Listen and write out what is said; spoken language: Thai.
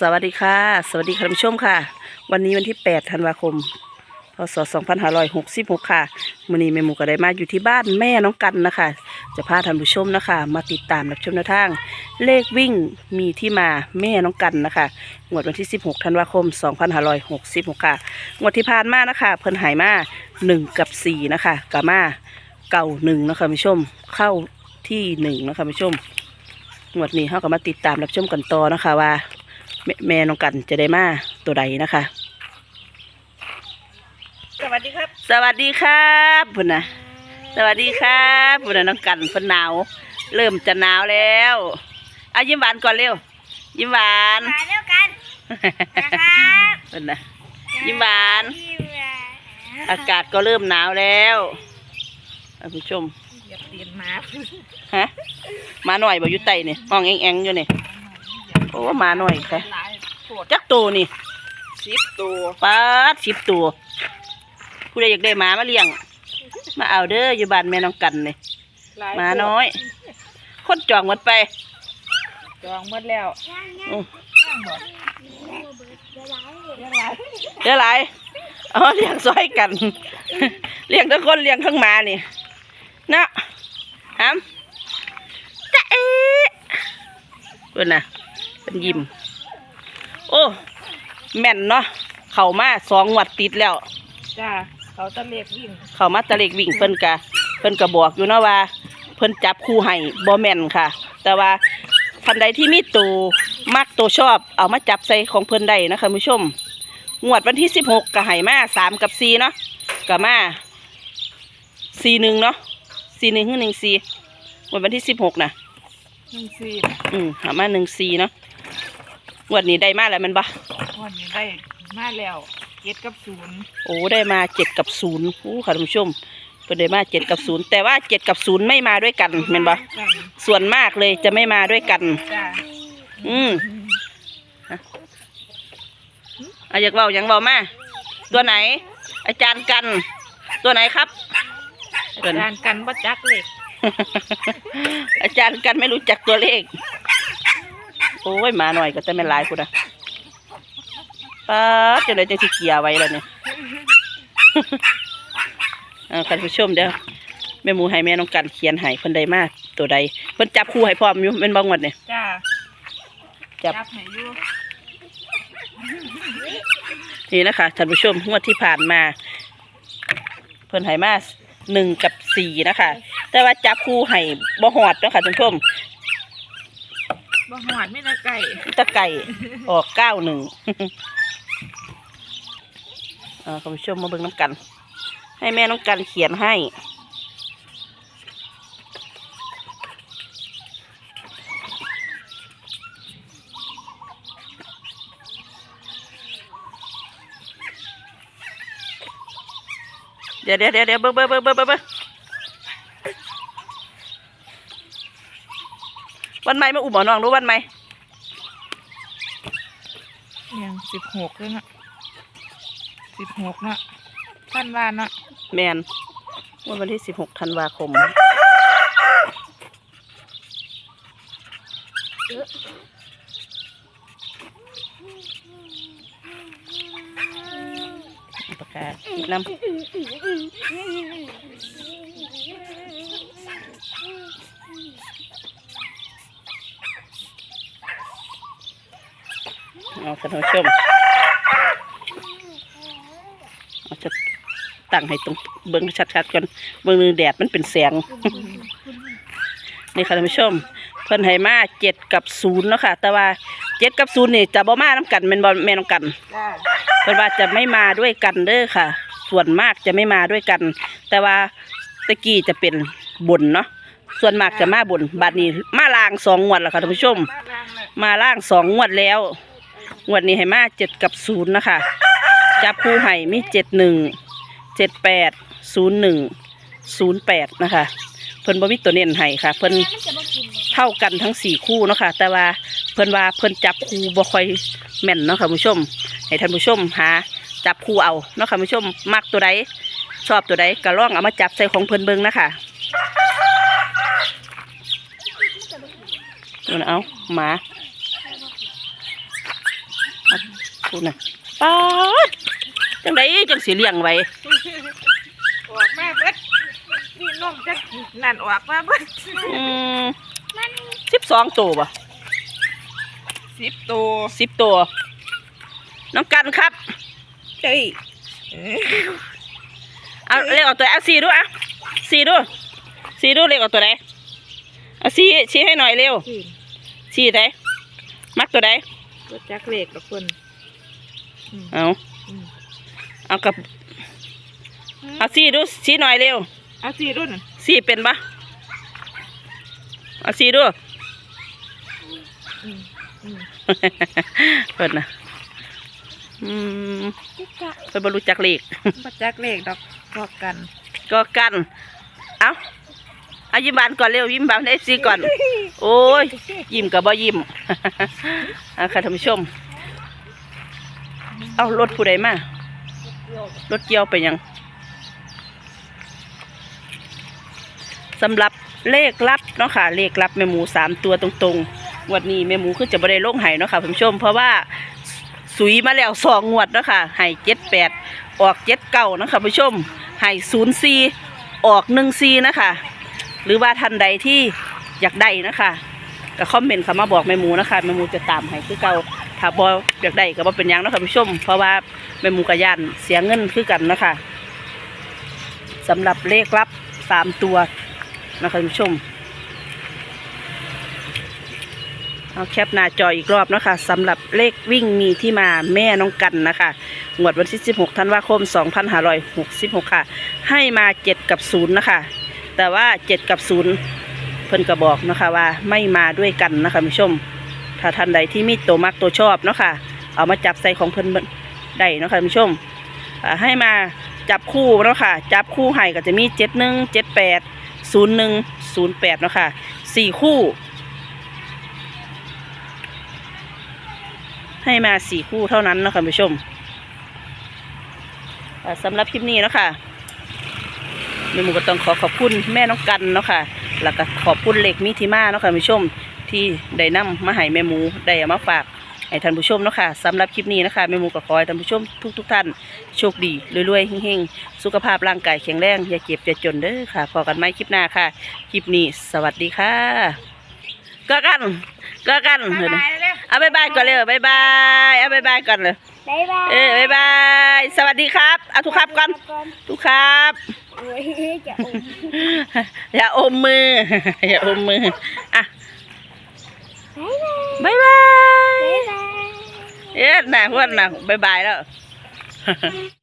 สวัสดีค่ะ สวัสดีค่ะท่านผู้ชมค่ะ วันนี้วันที่ 8 ธันวาคม พศ 2566 ค่ะมื้อนี้แม่หมูก็ได้มาอยู่ที่บ้านแม่น้องกันนะคะ จะพาท่านผู้ชมนะคะ มาติดตามรับชมแนวทาง เลขวิ่งมีที่มาแม่น้องกันนะคะงวดวันที่ 16 ธันวาคม 2566 ค่ะงวดที่ผ่านมานะคะ เพิ่นหายมา 1 กับ 4 นะคะกามาเก่าหนึ่งนะคะผู้ชมเข้าที่หนึ่งนะคะผู้ชมงวดนี้เขาก็มาติดตามรับชมกันต่อนะคะว่า แม่แม่น้องกันจะได้มาตัวใดนะคะ สวัสดีครับ สวัสดีครับพุ่นนะสวัสดีครับพุ่นนะน้องกันเพุ่นหนาว เริ่มจะหนาวแล้วเอายิ้มหวานก่อนเร็ว ยิ้มหวานมาเร็วกันนะครับพุ่นนะยิ้มหวานยิ้มหวานอากาศก็เริ่มหนาวแล้วท่านผู้ชมอย่าเปลี่ยนมาฮะมาหน่อยบ่อยู่ไตนี่ห้องแองแองๆอยู่นี่ โอ้มาหน่อยค่ะหลายปวดจักตัวนี่สิบตัวป้าดสิบตัวผู้ใดอยากได้หมามาเลี้ยง มาเอาเด้ออยู่บ้านแม่น้องกันนี่หลายหมาน้อย คนจองหมดไปจองหมดแล้วอือย่างหมดยังหลายเดี๋ยวไรเอาเลี้ยงซอยกัน เลี้ยงทั้งคนเลี้ยงทั้งหมานี่นะฮัมจะเอ๊ะเพิ่นน่ะ เป็นยิ้ม โอ้ แม่นเนาะเข้ามาสองงวัดติดแล้ว จ้าเขาจะเรียกวิ่งเข้ามาตะเล็กวิ่งเพิ่นกะ เพิ่นก็บอกอยู่เนาะว่า เพิ่นจับคู่ให้บ่แม่นค่ะ แต่ว่าทันใดที่มีตัวมักตัวชอบ เอามาจับใส่ของเพิ่นได้นะคะผู้ชม งวดวันที่สิบหกก็ให้มาสามกับสี่เนาะก็มาสี่หนึ่งเนาะสี่หนึ่งหนึ่งสี่งวดวันที่สิบหกนะ หนึ่งสี่อืมหามาหนึ่งสี่เนาะ งวดนี้ได้มาแล้วแมันปะวันนี้ได้มาแล้วเจ็ดกับศูนย์โอ้ได้มาเจ็ดกับศูนย์โอ้ค่ะท่านผู้ชมเพิ่นได้มาเจ็ดกับศูนย์แต่ว่าเจ็ดกับศูนย์ไม่มาด้วยกันแม่นปะกันส่วนมากเลยจะไม่มาด้วยกัน จ้าอืมเอาอยากเบาอยากเบามาตัวไหน อาจารย์กัน ตัวไหนครับตัวไหนการกันบ่จักเหล็ก อาจารย์กันไม่รู้จักตัวเลข โอ้ยหมาหน่อยก็จะไม่นหลายคุณนะป้าดจะเลยจะสิเกียร์ไว้แล้วเนี่ยเอาคันผู้ชมเด้อแม่หมูให้แม่น้องกันเขียนให้เพิ่นใดมากตัวใดเพิ่นจับคู่ให้พร้อมอยู่เป็นบางวันเนี่ยจ้าจับจับให้อยู่นี่นะคะท่านผู้ชมงวดที่ผ่านมา เพิ่นให้มาหนึ่งกับสี่นะคะ แต่ว่าจับคู่ให้บ่หอดเนาะคะท่านผู้ชม บ่หอดไม่ละไก่ตะไก่ออกเก้าหนึ่งเออคุณผู้ชมมาเบิ่งน้ำกัน ให้แม่น้องกันเขียนให้เดี๋ยวเดี๋ยวเดี๋ยวเดี๋ยวเบิ่งเบิ่งเบิ่งเบิ่งเบิ่งเบิ่ง วันใหม่มาอุ้มหมอน้องรู้วันใหม่ยังสิบหกเลยเนาะสิบหกเนาะท่านว่าเนาะแมนเมื่อวันที่16ธันวาคมประกาศอีกน้ำ เอาท่านผู้ชมเอาจะตั้งให้ตรงเบิ้งชัดๆก่อนเบิ้งหนึงแดดมันเป็นแสง นี่ค่ะท่านผู้ชม เพิ่นให้มาเจ็ดกับศูนย์เนาะค่ะ แต่ว่าเจ็ดกับศูนย์นี่จะบ่มาน้ำกันแม่นบ่แม่นน้ำกันจ้าเพิ่นว่าจะไม่มาด้วยกันเด้อค่ะ ส่วนมากจะไม่มาด้วยกัน แต่ว่าตะกี้จะเป็นบนเนาะส่วนมากจะมาบนบัดนี้มาล่างสองงวดแล้วค่ะท่านผู้ชมบ้านรังเลยมาล่างสองงวดแล้ว งวดนี้ให้มาเจ็ดกับศูนย์นะคะ จับคู่ให้มีเจ็ดหนึ่งเจ็ดแปดศูนย์หนึ่งศูนย์แปดนะคะ เพิ่นบ่มีตัวเน้นให้ค่ะ เพิ่นเท่ากันทั้งสี่คู่เนาะค่ะ แต่ว่าเพิ่นว่าเพิ่นจับคู่บ่ค่อยแม่นเนาะค่ะผู้ชม ให้ท่านผู้ชมหาจับคู่เอาเนาะค่ะผู้ชมมักตัวใดชอบตัวใดก็ลองเอามาจับใส่ของเพิ่นเบิ่งนะคะนู่นเอาหมา คุณน่ะป๊าดจังไดจังสิเลี้ยงไว้ออกมาเบิดนี่นมจักนั่นออกมาเบิดอืมสิบสองตัวป่ะสิบตัวสิบตัว น้องกันครับเฮ้ยเอาเลขเอาตัวเอาสี่ดูอะสี่ดูสี่ดูเลขเอาตัวไหนเอาสี่ชี้ให้หน่อยเร็วสี่สี่ไหนมักตัวไหนตัวจักเล็กกับคนอืม เอาอืมเอากับเอาสี่ดูชี้หน่อยเร็วเอาสี่รุ่นน่ะสี่เป็นปะเอาสี่ดูอืมอืมเปิดนะอืมเปิดบรรลุจักเลขบ่จักเล็กดอกบอกกันก็กัน เอาเอายิ้มบานก่อนเร็วยิ้มบานเอฟซีก่อน โอ้ย ยิ้มกับบ่ยิ้มเอาค่ะท่านผู้ชม เอารถผู้ใดมารถเกี่ยวไปยังสำหรับเลขลับเนาะค่ะ เลขลับแม่หมูสามตัวตรงๆงวันนี้แม่หมูคือจะบ่ได้ลงไห้เนาะค่ะผู้ชม เพราะว่าสุยมาแล้วสองงวดเนาะค่ะไห้เจ็ดแปดออกเจ็ดเก้านะคะผู้ชมไห้ศูนย์สี่ออกหนึ่งสี่นะคะ หรือว่าท่านใดที่อยากได้นะคะก็คอมเมนต์เข้ามาบอกแม่หมูนะคะแม่หมูจะตามให้คือเก่า ถ้าบออยากได้ก็บ่เป็นยังเนาะคะผู้ชม เพราะว่าแม่หมูกับย่านเสียเงินคือกันนะคะสำหรับเลขลับสามตัวนะคะผู้ชมเอาแคปหน้าจออีกรอบนะคะสำหรับเลขวิ่งมีที่มาแม่น้องกันนะคะงวดวันที่ 16ธันวาคม 2566 ค่ะ ให้มา 7 กับ 0 นะคะ แต่ว่า 7 กับ 0 เพิ่นก็บอกนะคะว่าไม่มาด้วยกันนะคะผู้ชม ถ้าท่านใดที่มีตัวมักตัวชอบเนาะค่ะ เอามาจับใส่ของเพิ่นได้เนาะค่ะผู้ชมให้มาจับคู่เนาะค่ะ จับคู่ให้ก็จะมี71 78 01 08เจ็ดแปดศูนย์หนึ่งศูนย์แปดเนาะค่ะสี่คู่ ให้มาสี่คู่เท่านั้นเนาะคะผู้ชมอ่าสำหรับคลิปนี้เนาะค่ะแม่หมูก็ต้องขอขอบคุณแม่น้องกันเนาะค่ะ แล้วก็ขอบคุณเหล็กมิทิมาเนาะค่ะผู้ชม ที่ได้นำมาให้แม่หมูได้เอามาฝากให้ท่านผู้ชมเนาะค่ะสำหรับคลิปนี้นะคะแม่หมูก็ขอให้ท่านผู้ชมทุกๆทท่านโชคดีรวยๆเฮงๆสุขภาพร่างกายแข็งแรงอย่าเจ็บอย่าจนเด้อค่ะพอกันไหมคลิปหน้าค่ะคลิปนี้สวัสดีค่ะก็กันก็กันบ๊ายบายเร็วเอาบายบายก่อนเลยบายบายเอาบายบายก่อนเลยบายบายเออบายบายสวัสดีครับเอาทุกครับก่อนทุกครับโอ้ยจะอมอย่าอมมืออย่าอมมืออะ บายบายบายบายบายบายเอ๊ะน่ะพวกน่ะบายบายแล้ว